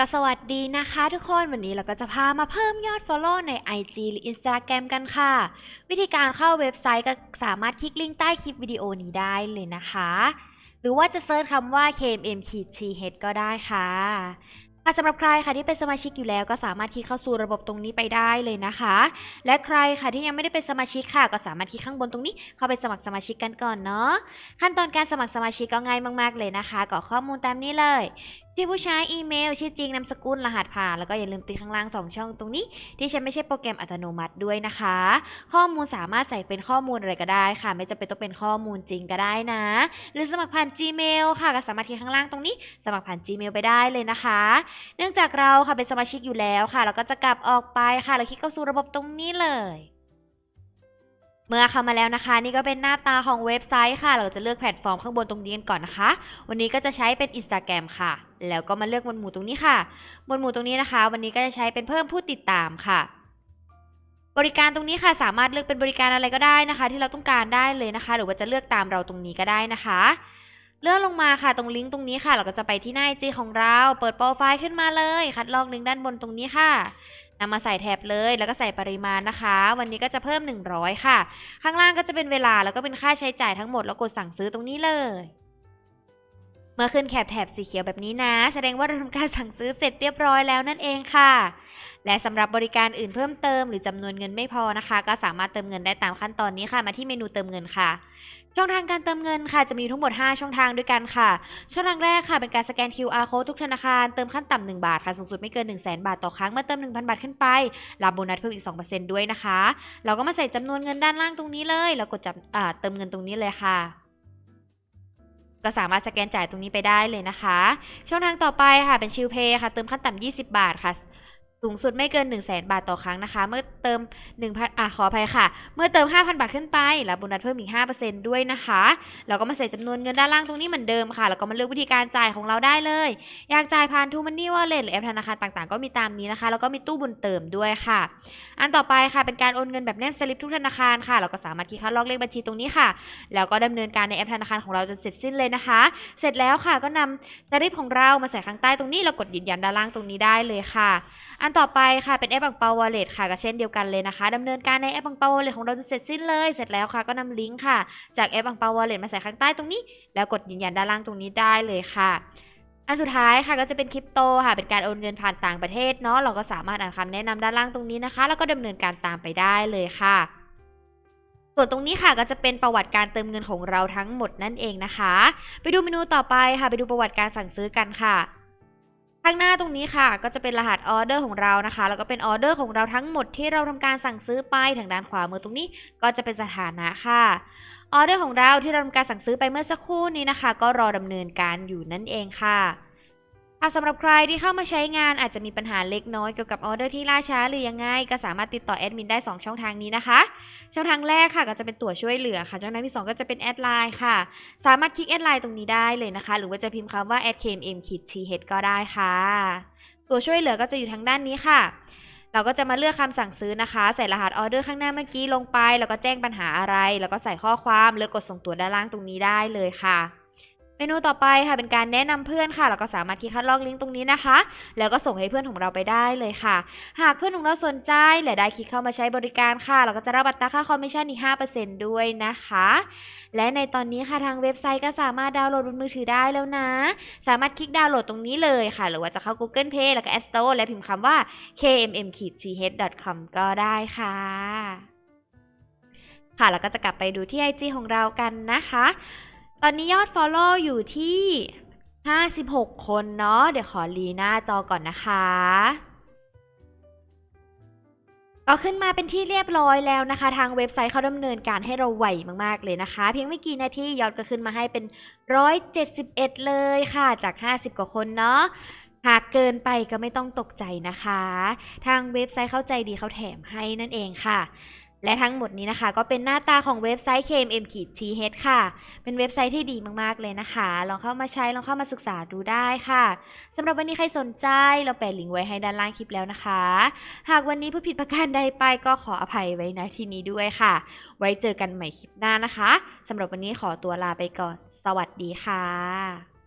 ก็สวัสดีนะคะทุกคนวันนี้เราก็จะพามาเพิ่มยอด Follow ใน IG หรือ Instagram กันค่ะ วิธีการเข้าเว็บไซต์ก็สามารถคลิกลิงก์ใต้คลิปวิดีโอนี้ได้เลยนะคะ หรือว่าจะเซิร์ชคำว่า KMM-TH ก็ได้ค่ะอะสำหรับใครค่ะที่เป็นสมาชิกอยู่แล้ว ก็สามารถคลิกเข้าสู่ระบบตรงนี้ไปได้เลยนะคะ และใครค่ะที่ยังไม่ได้เป็นสมาชิกค่ะ ก็สามารถคลิกข้างบนตรงนี้ เข้าไปสมัครสมาชิกกันก่อนเนาะขั้นตอนการสมัครสมาชิกก็ง่ายมาก ๆเลยนะคะกรอกข้อมูลตามนี้เลย ที่ผู้ใช้อีเมล ชื่อจริงนามสกุลรหัสผ่าน แล้วก็อย่าลืมติดข้างล่าง2ช่องตรงนี้ ที่ฉันไม่ใช่โปรแกรมอัตโนมัติด้วยนะคะ ข้อมูลสามารถใส่เป็นข้อมูลอะไรก็ได้ค่ะ ไม่จำเป็นต้องเป็นข้อมูลจริงก็ได้นะ หรือสมัครผ่าน Gmail ค่ะก็สามารถคลิกข้างล่างตรงนี้ สมัครผ่าน Gmail ไปได้เลยนะคะ เนื่องจากเราค่ะเป็นสมาชิกอยู่แล้วค่ะเราก็จะกลับออกไปค่ะแล้วคลิกเข้าสู่ระบบตรงนี้เลย เมื่อเข้ามาแล้วนะคะ นี่ก็เป็นหน้าตาของเว็บไซต์ค่ะ เราจะเลือกแพลตฟอร์มข้างบนตรงนี้กันก่อนนะคะ วันนี้ก็จะใช้เป็น Instagram ค่ะ แล้วก็มาเลือกหมวดหมู่ตรงนี้ค่ะหมวดหมู่ตรงนี้นะคะ วันนี้ก็จะใช้เป็นเพิ่มผู้ติดตามค่ะ บริการตรงนี้ค่ะ สามารถเลือกเป็นบริการอะไรก็ได้นะคะ ที่เราต้องการได้เลยนะคะ หรือว่าจะเลือกตามเราตรงนี้ก็ได้นะคะเลื่อนลงมาค่ะตรงลิงก์ตรงนี้ค่ะ เราก็จะไปที่หน้าไอจีของเรา เปิดโปรไฟล์ขึ้นมาเลย คัดลอกลิงก์ด้านบนตรงนี้ค่ะ นำมาใส่แถบเลยแล้วก็ใส่ปริมาณนะคะ วันนี้ก็จะเพิ่ม 100 ค่ะ ข้างล่างก็จะเป็นเวลาแล้วก็เป็นค่าใช้จ่ายทั้งหมดแล้วกดสั่งซื้อตรงนี้เลย เมื่อขึ้นแคบแถบสีเขียวแบบนี้นะ แสดงว่าเราทำการสั่งซื้อเสร็จเรียบร้อยแล้วนั่นเองค่ะ และสำหรับบริการอื่นเพิ่มเติมหรือจำนวนเงินไม่พอนะคะ ก็สามารถเติมเงินได้ตามขั้นตอนนี้ค่ะมาที่เมนูเติมเงินค่ะ ช่องทางการเติมเงินค่ะ จะมีทั้งหมด 5 ช่องทางด้วยกันค่ะ ช่องทางแรกค่ะเป็นการสแกน QR code ทุกธนาคารเติมขั้นต่ำ1บาทค่ะสูงสุดไม่เกิน 1 0 0 0 0แบาทต่อครั้งเมื่อเติม 1,000 บาทขึ้นไปรับโบนัสเพิ่มอีก 2%ด้วยนะคะ เราก็มาใส่จำนวนเงินด้านล่างตรงนี้เลยแล้วกดจับเติมเงินตรงนี้เลยค่ะก็สามารถสแกนจ่ายตรงนี้ไปได้เลยนะคะ ช่องทางต่อไปค่ะเป็นชิลเพย์ค่ะ เติมขั้นต่ำ20 บาทค่ะ สูงสุดไม่เกิน 1 0 0 0 0แบาทต่อครั้งนะคะ เมื่อเติม 1,000อะขออภัยค่ะ เมื่อเติม 5,000 บาทขึ้นไป รับโบนัสเพิ่มอีก 5%ด้วยนะคะเราก็มาใส่จำนวนเงินด้านล่างตรงนี้เหมือนเดิมค่ะ แล้วก็มาเลือกวิธีการจ่ายของเราได้เลย อยากจ่ายผ่านทูมันนี่วอลเล็ตหรือแอปธนาคารต่างๆ ก็มีตามนี้นะคะ แล้วก็มีตู้บุญเติมด้วยค่ะ อันต่อไปค่ะ เป็นการโอนเงินแบบแนบสลิปทุกธนาคารค่ะ เราก็สามารถคลิกเข้าล็อกเลขบัญชีตรงนี้ค่ะ แล้วก็ดำเนินการในแอปธนาคารของเราจนเสร็จสิ้นเลยนะคะ เสร็จแล้วค่ะ ก็นำสลิปของเรามาใส่ข้างใต้ตรงนี้ แล้วกดยืนยันด้านล่างตรงนี้ได้เลยค่ะ อันต่อไปค่ะเป็นแอปบังเปาวอลเล็ตค่ะก็เช่นเดียวกันเลยนะคะดำเนินการในแอปบังเปาวอลเล็ตของเราจนเสร็จสิ้นเลยเสร็จแล้วค่ะก็นำลิงก์ค่ะ จากแอปบังเปาวอลเล็ตมาใส่ข้างใต้ตรงนี้ แล้วกดยืนยันด้านล่างตรงนี้ได้เลยค่ะอันสุดท้ายค่ะก็จะเป็นคริปโตค่ะ เป็นการโอนเงินผ่านต่างประเทศเนาะเราก็สามารถอ่านคำแนะนำด้านล่างตรงนี้นะคะ แล้วก็ดำเนินการตามไปได้เลยค่ะ ส่วนตรงนี้ค่ะก็จะเป็นประวัติการเติมเงินของเราทั้งหมดนั่นเองนะคะ ไปดูเมนูต่อไปค่ะ ไปดูประวัติการสั่งซื้อกันค่ะ ข้างหน้าตรงนี้ค่ะ ก็จะเป็นรหัสออเดอร์ของเรานะคะ แล้วก็เป็นออเดอร์ของเราทั้งหมดที่เราทำการสั่งซื้อไปทางด้านขวามือตรงนี้ ก็จะเป็นสถานะค่ะออเดอร์ของเราที่เราทำการสั่งซื้อไปเมื่อสักครู่นี้นะคะ ก็รอดำเนินการอยู่นั่นเองค่ะ อะสำหรับใครที่เข้ามาใช้งานอาจจะมีปัญหาเล็กน้อยเกี่ยวกับออเดอร์ที่ล่าช้าหรือยังไง ก็สามารถติดต่อแอดมินได้ 2 ช่องทางนี้นะคะ ช่องทางแรกค่ะก็จะเป็นตัวช่วยเหลือค่ะ ช่องทางที่ 2 ก็จะเป็นแอดไลน์ค่ะ สามารถคลิกแอดไลน์ตรงนี้ได้เลยนะคะ หรือว่าจะพิมพ์คำว่า @kmm-th ก็ได้ค่ะ ตัวช่วยเหลือก็จะอยู่ทางด้านนี้ค่ะ เราก็จะมาเลือกคำสั่งซื้อนะคะ ใส่รหัสออเดอร์ข้างหน้าเมื่อกี้ลงไป แล้วก็แจ้งปัญหาอะไร แล้วก็ใส่ข้อความเลือกกดส่งตัวด้านล่างตรงนี้ได้เลยค่ะ เมนูต่อไปค่ะเป็นการแนะนำเพื่อนค่ะ เราก็สามารถคลิกคัดลอกลิงก์ตรงนี้นะคะ แล้วก็ส่งให้เพื่อนของเราไปได้เลยค่ะ หากเพื่อนของเราสนใจและได้คลิกเข้ามาใช้บริการค่ะ เราก็จะรับอัตรค่าคอมมิชชั่นอีก 5%ด้วยนะคะ และในตอนนี้ค่ะทางเว็บไซต์ก็สามารถดาวน์โหลดบนมือถือได้แล้วนะ สามารถคลิกดาวน์โหลดตรงนี้เลยค่ะ หรือว่าจะเข้า Google Play แล้วก็ App Store และพิมพ์คำว่า kmm-th.com ก็ได้ค่ะค่ะ แล้วก็จะกลับไปดูที่ IG ของเรากันนะคะ ตอนนี้ยอด Follow อยู่ที่ 56 คนเนาะ เดี๋ยวขอรีหน้าจอก่อนนะคะ ก็ขึ้นมาเป็นที่เรียบร้อยแล้วนะคะ ทางเว็บไซต์เขาดำเนินการให้เราไวมากๆเลยนะคะ เพียงไม่กี่นาทียอดก็ขึ้นมาให้เป็น 171 เลยค่ะ จาก 50 กว่าคนเนาะหากเกินไปก็ไม่ต้องตกใจนะคะ ทางเว็บไซต์เข้าใจดีเขาแถมให้นั่นเองค่ะ และทั้งหมดนี้นะคะ ก็เป็นหน้าตาของเว็บไซต์ KMM-TH ค่ะ เป็นเว็บไซต์ที่ดีมากๆเลยนะคะ ลองเข้ามาใช้ ลองเข้ามาศึกษาดูได้ค่ะสำหรับวันนี้ใครสนใจ เราแปะลิงก์ไว้ให้ด้านล่างคลิปแล้วนะคะ หากวันนี้ผู้ผิดประการใดไปก็ขออภัยไว้ณที่นี้ด้วยค่ะ ไว้เจอกันใหม่คลิปหน้านะคะสำหรับวันนี้ขอตัวลาไปก่อน สวัสดีค่ะ